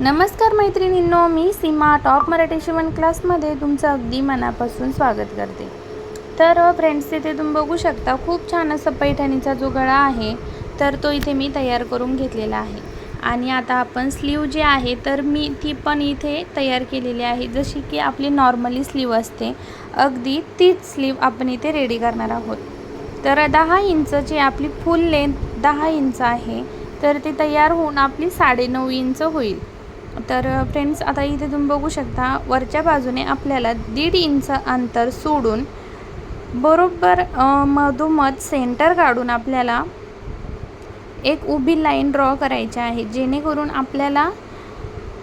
नमस्कार मैत्रिणींनो मी सीमा टॉप मराठी शिवण क्लासमध्ये तुमचं अगदी मनापासून स्वागत करते. तर फ्रेंड्स इथे तुम्ही बघू शकता खूप छान असं पैठणीचा जो गळा आहे तर तो इथे मी तयार करून घेतलेला आहे. आणि आता आपण स्लीव जी आहे तर मी ती पण इथे तयार केलेली आहे. जशी की आपली नॉर्मली स्लीव असते अगदी तीच स्लीव आपण इथे रेडी करणार आहोत. तर दहा इंचची आपली फुल लेंथ दहा इंच आहे तर ती तयार होऊन आपली साडेनऊ इंच होईल. तर फ्रेंड्स आता इथे तुम्ही बघू शकता वरच्या बाजूने आपल्याला दीड इंच अंतर सोडून बरोबर मधोमध सेंटर काढून आपल्याला एक उभी लाईन ड्रॉ करायची आहे. जेणेकरून आपल्याला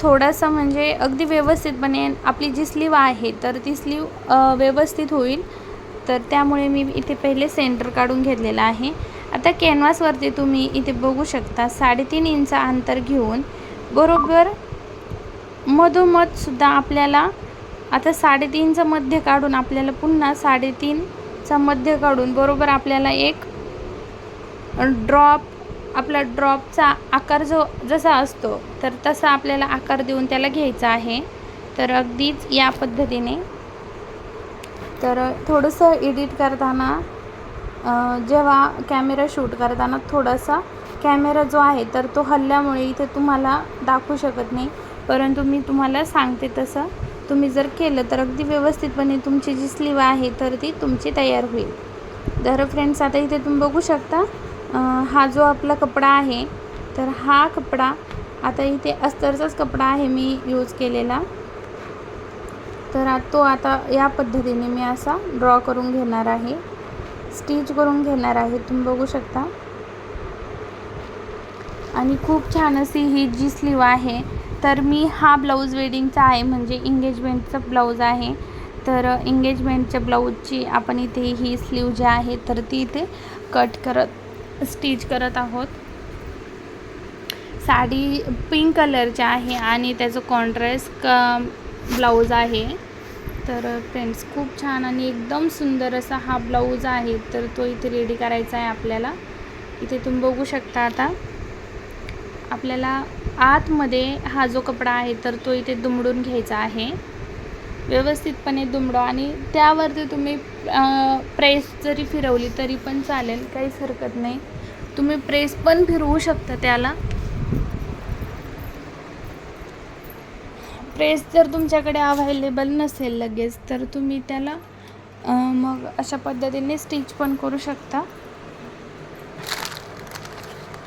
थोडंसं म्हणजे अगदी व्यवस्थितपणे आपली जी स्लीव आहे तर ती स्लीव व्यवस्थित होईल. तर त्यामुळे मी इथे पहिले सेंटर काढून घेतलेलं आहे. आता कॅनव्हासवरती तुम्ही इथे बघू शकता साडेतीन इंच अंतर घेऊन बरोबर मधोमधसुद्धा आपल्याला आता साडेतीनचं मध्य काढून आपल्याला पुन्हा साडेतीनचा मध्य काढून बरोबर आपल्याला एक ड्रॉप आपला ड्रॉपचा आकार जो जसा असतो तर तसा आपल्याला आकार देऊन त्याला घ्यायचा आहे. तर अगदीच या पद्धतीने. तर थोडंसं एडिट करताना जेव्हा कॅमेरा शूट करताना थोडासा कॅमेरा जो आहे तर तो हल्ल्यामुळे इथे तुम्हाला दाखवू शकत नाही. परंतु मी तुम्हाला सांगते तसं. तुम्ही जर केलं तर अगदी व्यवस्थितपणे तुमची जी स्लीव आहे तर ती तुमची तयार होईल. तर फ्रेंड्स आता इथे तुम्ही बघू शकता हा जो आपला कपडा आहे तर हा कपडा आता इथे अस्तरचाच कपडा आहे मी यूज केलेला. तर तो आता या पद्धतीने मी असा ड्रॉ करून घेणार आहे. स्टिच करून घेणार आहे तुम्ही बघू शकता. आणि खूप छान अशी ही जी स्लीव आहे तर मी हा ब्लाऊज वेडिंगचा आहे म्हणजे इंगेजमेंटचा ब्लाऊज आहे. तर इंगेजमेंटच्या ब्लाऊजची आपण इथे ही स्लीव जी आहे तर ती इथे कट करत स्टिच करत आहोत. साडी पिंक कलरची आहे आणि त्याचं कॉन्ट्रास्ट क ब्लाऊज आहे. तर फ्रेंड्स खूप छान आणि एकदम सुंदर असा हा ब्लाऊज आहे तर तो इथे रेडी करायचा आहे आपल्याला. इथे तुम्ही बघू शकता आता. आपल्याला आतमध्ये हा जो कपडा आहे तर तो इथे दुमडून घ्यायचा आहे. व्यवस्थितपणे दुमडो आणि त्यावरती तुम्ही प्रेस जरी फिरवली तरी पण चालेल काहीच हरकत नाही. तुम्ही प्रेस पण फिरवू शकता त्याला. प्रेस जर तुमच्याकडे अवेलेबल नसेल लगेच तर तुम्ही त्याला मग अशा पद्धतीने स्टिच पण करू शकता.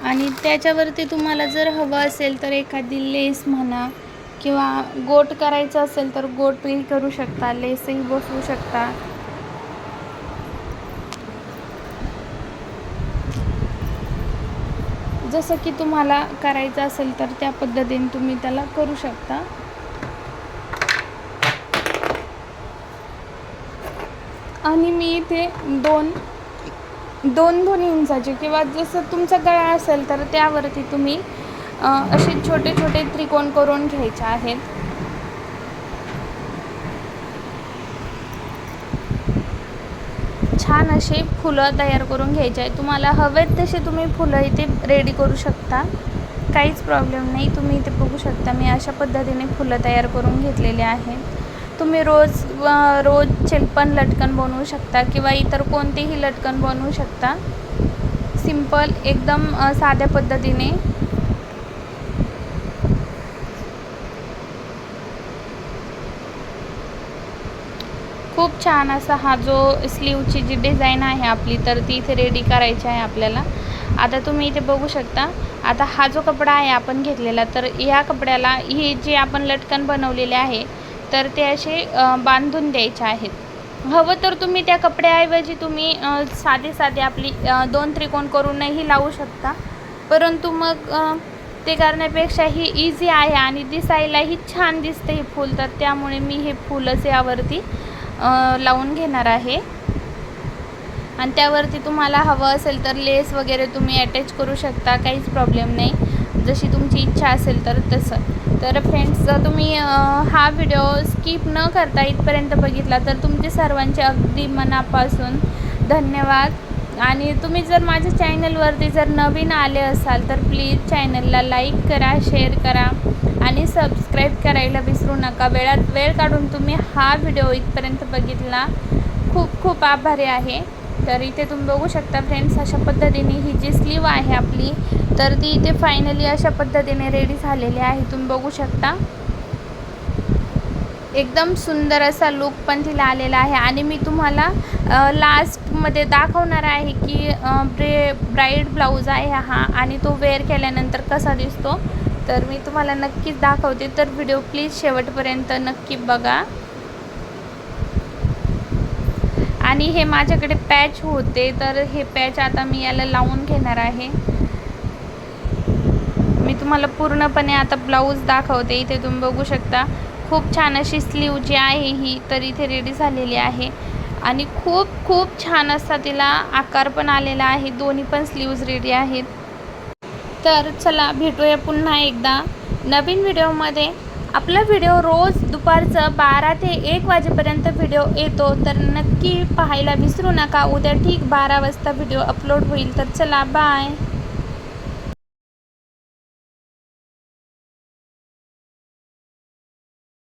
आणि त्याच्यावरती तुम्हाला जर हवं असेल तर एखादी लेस म्हणा किंवा गोट करायचं असेल तर गोटही करू शकता लेसही बसवू शकता. जसं की तुम्हाला करायचं असेल तर त्या पद्धतीने तुम्ही त्याला करू शकता. आणि मी इथे दोन दोन दोन इंचाचे किंवा जसं तुमचा गळा असेल तर त्यावरती तुम्ही असे छोटे छोटे त्रिकोण करून घ्यायचे आहेत. छान असे फुलं तयार करून घ्यायचे आहे तुम्हाला हवेत तसे तुम्ही फुलं इथे रेडी करू शकता काहीच प्रॉब्लेम नाही. तुम्ही इथे बघू शकता मी अशा पद्धतीने फुलं तयार करून घेतलेले आहेत. तुम्ही रोज रोज चिलपण लटकन बनवू शकता किंवा इतर कोणतेही लटकन बनवू शकता. सिंपल एकदम साध्या पद्धतीने. खूप छान असा हा जो स्लीवची जी डिझाईन आहे आपली तर ती इथे रेडी करायची आहे आपल्याला. आता तुम्ही इथे बघू शकता आता हा जो कपडा आहे आपण घेतलेला तर या कपड्याला ही जे आपण लटकन बनवलेले आहे तर ते असे बांधून द्यायचे आहेत. हवं तर तुम्ही त्या कपड्याऐवजी तुम्ही साधे साधे आपली दोन त्रिकोण करूनही लावू शकता. परंतु मग ते करण्यापेक्षा ही इझी आहे आणि दिसायलाही छान दिसते हे फूल. तर त्यामुळे मी हे फुलंच यावरती लावून घेणार आहे. आणि त्यावरती तुम्हाला हवं असेल तर लेस वगैरे तुम्ही अटॅच करू शकता. काहीच प्रॉब्लेम नाही. जशी तुमची इच्छा असेल तर तसं. तर फ्रेंड्स जर तुम्ही हा व्हिडिओ स्किप न करता इथपर्यंत बघितला तर तुमचे सर्वांचे अगदी मनापासून धन्यवाद. आणि तुम्ही जर माझ्या चॅनलवरती जर नवीन आले असाल तर प्लीज चॅनलला लाईक करा शेअर करा आणि सबस्क्राईब करायला विसरू नका. वेळात वेळ काढून तुम्ही हा व्हिडिओ इथपर्यंत बघितला. खूप खूप आभारी आहे. तर इथे तुम्ही बघू शकता फ्रेंड्स अशा पद्धतीने ही जी स्लीव आहे आपली तर ती इथे फायनली अशा पद्धतीने रेडी झालेली आहे. तुम्ही बघू शकता. एकदम सुंदर असा लुक पण तिला आलेला आहे. आणि मी तुम्हाला लास्टमध्ये दाखवणार आहे की ब्रे ब्राईड ब्लाऊज आहे हा आणि तो वेअर केल्यानंतर कसा दिसतो. तर मी तुम्हाला नक्कीच दाखवते. तर व्हिडिओ प्लीज शेवटपर्यंत नक्की बघा. आणि हे माझ्याकडे पॅच होते. तर हे पॅच आता मी याला लावून घेणार आहे. तुम्हाला पूर्णपणे आता ब्लाऊज दाखवते. इथे तुम्ही बघू शकता. खूप छान अशी स्लीव जी आहे ही तर इथे रेडी झालेली आहे. आणि खूप खूप छान असा तिला आकार पण आलेला आहे. दोन्ही पण स्लीव्ज रेडी आहेत. तर चला भेटूया पुन्हा एकदा नवीन व्हिडिओमध्ये. आपला व्हिडिओ रोज दुपारचं बारा ते एक वाजेपर्यंत व्हिडिओ येतो. तर नक्की पाहायला विसरू नका. उद्या ठीक बारा वाजता व्हिडिओ अपलोड होईल. तर चला बाय